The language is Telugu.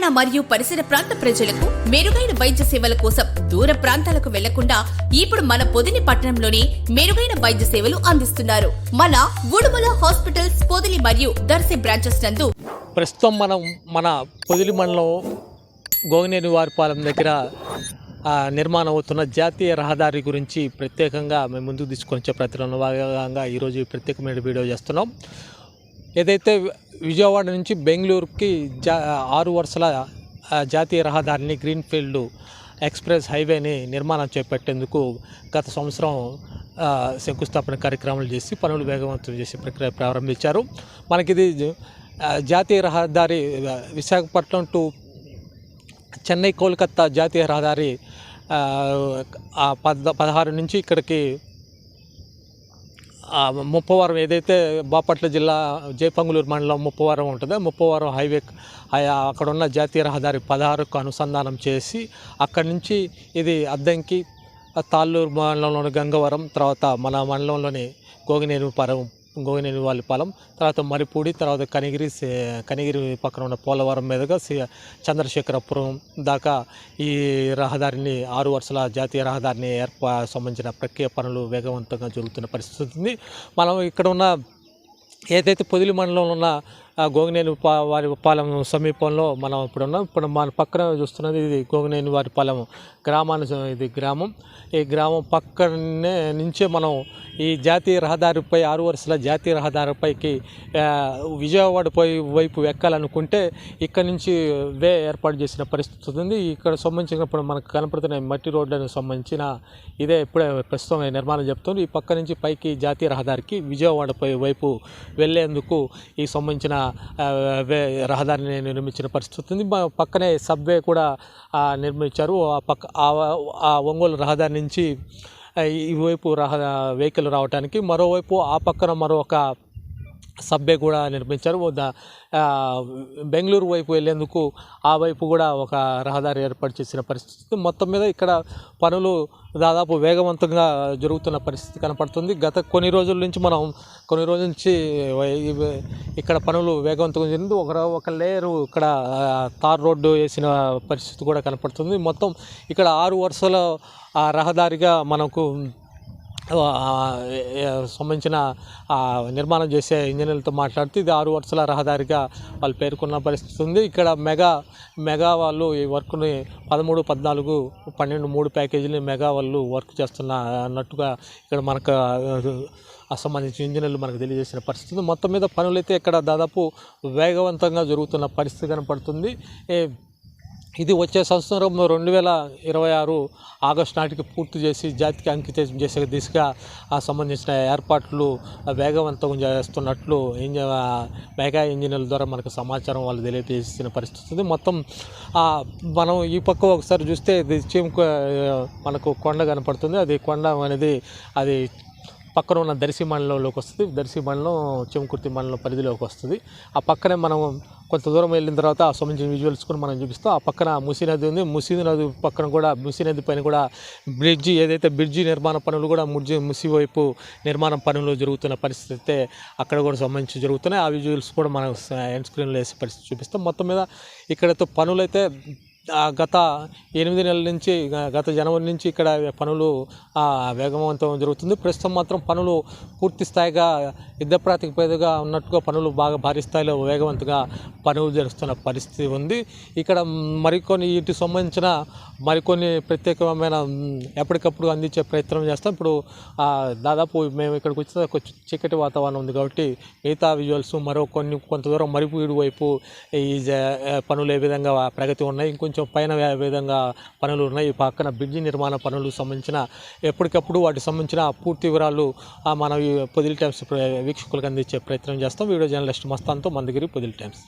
తెలంగాణ మరియు పరిసర ప్రాంత ప్రజలకు మెరుగైన వైద్య సేవల కోసం దూర ప్రాంతాలకు వెళ్ళకుండా ఇప్పుడు మన పొదిని పట్టణంలోనే మెరుగైన వైద్య సేవలు అందిస్తున్నారు. మన ఉడుమల హాస్పిటల్స్ పొదిలి మరియు దర్శి బ్రాంచెస్ నందు ప్రస్తుతం మనం మన పొదిలి మండలం గోగినేని వారిపాలెం దగ్గర ఆ, నిర్మాణం అవుతున్న జాతీయ రహదారి గురించి ప్రత్యేకంగా మేము ముందుకు తీసుకొని వచ్చే ప్రతిలో భాగంగా ఈరోజు ఈ ప్రత్యేకమైన వీడియో చేస్తున్నాం. ఏదైతే విజయవాడ నుంచి బెంగళూరుకి జా ఆరు వరుసల జాతీయ రహదారిని గ్రీన్ఫీల్డ్ ఎక్స్ప్రెస్ హైవేని నిర్మాణం చేపట్టేందుకు గత సంవత్సరం శంకుస్థాపన కార్యక్రమాలు చేసి పనులు వేగవంతం చేసే ప్రక్రియ ప్రారంభించారు. మనకిది ఇది జాతీయ రహదారి విశాఖపట్నం టు చెన్నై కోల్కత్తా జాతీయ రహదారి పద పదహారు నుంచి ఇక్కడికి ముప్పవరం ఏదైతే బాపట్ల జిల్లా జయపంగులూరు మండలం ముప్పవరం ఉంటుందో ముప్పవరం హైవే అక్కడ ఉన్న జాతీయ రహదారి పదహారుకు అనుసంధానం చేసి అక్కడి నుంచి ఇది అద్దంకి తాళ్ళూరు మండలంలోని గంగవరం తర్వాత మన మండలంలోని గోగినేని పరం గోగినేని వాళ్ళపాలెం తర్వాత మరిపూడి తర్వాత కనిగిరి సే- కనిగిరి పక్కన ఉన్న పోలవరం మీదుగా చంద్రశేఖరపురం దాకా ఈ రహదారిని ఆరు వరుసల జాతీయ రహదారిని ఏర్పా సంబంధించిన ప్రక్రియ పనులు వేగవంతంగా జరుగుతున్న పరిస్థితి ఉంది. మనం ఇక్కడ ఉన్న ఏదైతే పొదిలి మండలంలో ఉన్న గోగినేని వారి పాలెం సమీపంలో మనం ఇప్పుడు ఉన్నాం ఇప్పుడు మన పక్కన చూస్తున్నది ఇది గోగినేని వారి పాలెం గ్రామాన్ని ఇది గ్రామం. ఈ గ్రామం పక్కనే నుంచే మనం ఈ జాతీయ రహదారిపై ఆరు వరుసల జాతీయ రహదారిపైకి విజయవాడ పోయి వైపు ఎక్కాలనుకుంటే ఇక్కడ నుంచి వే ఏర్పాటు చేసిన పరిస్థితి ఉంది. ఇక్కడ సంబంధించినప్పుడు మనకు కనపడుతున్న మట్టి రోడ్లకు సంబంధించిన ఇదే ఇప్పుడే ప్రస్తుతం నిర్మాణం చెప్తుంది ఈ పక్క నుంచి పైకి జాతీయ రహదారికి విజయవాడ పోయి వైపు వెళ్ళేందుకు ఈ సంబంధించిన రహదారిని నిర్మించిన పరిస్థితి ఉంది. పక్కనే సబ్వే కూడా నిర్మించారు. ఆ పక్క ఆ- ఆ ఒంగోలు రహదారి నుంచి ఆ, ఈ వైపు రహ వెహికల్ రావడానికి మరోవైపు ఆ పక్కన మరొక సబ్బే కూడా నిర్మించారు. బెంగళూరు వైపు వెళ్ళేందుకు ఆ వైపు కూడా ఒక రహదారి ఏర్పాటు చేసిన పరిస్థితి మొత్తం మీద ఇక్కడ పనులు దాదాపు వేగవంతంగా జరుగుతున్న పరిస్థితి కనపడుతుంది. గత కొన్ని రోజుల నుంచి మనం కొన్ని రోజుల నుంచి ఇక్కడ పనులు వేగవంతంగా జరిగింది. ఒక ఒక లేయరు ఇక్కడ తార్ రోడ్డు వేసిన పరిస్థితి కూడా కనపడుతుంది. మొత్తం ఇక్కడ ఆరు వరుసల ఆ రహదారిగా మనకు సంబంధించిన నిర్మాణం చేసే ఇంజనీర్లతో మాట్లాడుతూ ఇది ఆరు వరుసల రహదారిగా వాళ్ళు పేర్కొన్న పరిస్థితి ఉంది. ఇక్కడ మెగా మెగా వాళ్ళు ఈ వర్క్ని పదమూడు పద్నాలుగు పన్నెండు మూడు ప్యాకేజీని మెగా వాళ్ళు వర్క్ చేస్తున్న అన్నట్టుగా ఇక్కడ మనకు సంబంధించిన ఇంజనీర్లు మనకు తెలియజేసిన పరిస్థితి మొత్తం మీద పనులైతే ఇక్కడ దాదాపు వేగవంతంగా జరుగుతున్న పరిస్థితి కనపడుతుంది. ఇది వచ్చే సంవత్సరం రెండు వేల ఇరవై ఆరు ఆగస్టు నాటికి పూర్తి చేసి జాతికి అంకితం చేసే దిశగా ఆ సంబంధించిన ఏర్పాట్లు వేగవంతం చేస్తున్నట్లు ఇంజ మెగా ఇంజనీర్ల ద్వారా మనకు సమాచారం వాళ్ళు తెలియజేసిన పరిస్థితి ఉంది. మొత్తం మనం ఈ పక్క ఒకసారి చూస్తే ఇది మనకు కొండ కనపడుతుంది. అది కొండ అనేది అది పక్కన ఉన్న దర్శి మండలంలోకి వస్తుంది. దర్శి మండలం చెంకుర్తి మండలం పరిధిలోకి వస్తుంది. ఆ పక్కనే మనం కొంత దూరం వెళ్ళిన తర్వాత ఆ సంబంధించిన విజువల్స్ కూడా మనం చూపిస్తాం. ఆ పక్కన మూసీ నది ఉంది. మూసీ నది పక్కన కూడా మూసీ నది పైన కూడా బ్రిడ్జి ఏదైతే బ్రిడ్జి నిర్మాణ పనులు కూడా ముడ్జి మూసీ వైపు నిర్మాణ పనులు జరుగుతున్న పరిస్థితి అయితే అక్కడ కూడా సంబంధించి జరుగుతున్నాయి. ఆ విజువల్స్ కూడా మనం ఎండ్ స్క్రీన్లో వేసే పరిస్థితి చూపిస్తాం. మొత్తం మీద ఇక్కడతో పనులైతే గత ఎనిమిది నెలల నుంచి గత జనవరి నుంచి ఇక్కడ పనులు వేగవంతం జరుగుతుంది. ప్రస్తుతం మాత్రం పనులు పూర్తి స్థాయిగా యుద్ధ ప్రాతిపదికగా ఉన్నట్టుగా పనులు బాగా భారీ స్థాయిలో వేగవంతంగా పనులు జరుస్తున్న పరిస్థితి ఉంది. ఇక్కడ మరికొన్ని వీటికి సంబంధించిన మరికొన్ని ప్రత్యేకమైన ఎప్పటికప్పుడు అందించే ప్రయత్నం చేస్తాం. ఇప్పుడు దాదాపు మేము ఇక్కడికి వచ్చిన కొంచెం చీకటి వాతావరణం ఉంది కాబట్టి మిగతా విజువల్స్ మరో కొన్ని కొంత దూరం మరిపూడి వైపు ఈ జ- పనులు ఏ విధంగా ప్రగతి ఉన్నాయి. ఇంకొంచెం కొంచెం పైన విధంగా పనులు ఉన్నాయి. ఈ పక్కన బ్రిడ్జి నిర్మాణ పనులకు సంబంధించిన ఎప్పటికప్పుడు వాటికి సంబంధించిన పూర్తి వివరాలు మనం మన ఈ పొదిలి టైమ్స్ ప్ర- వీక్షకులకు అందించే ప్రయత్నం చేస్తాం. వీడియో జర్నలిస్ట్ మస్తాన్తో మందగిరి పొదిలి టైమ్స్.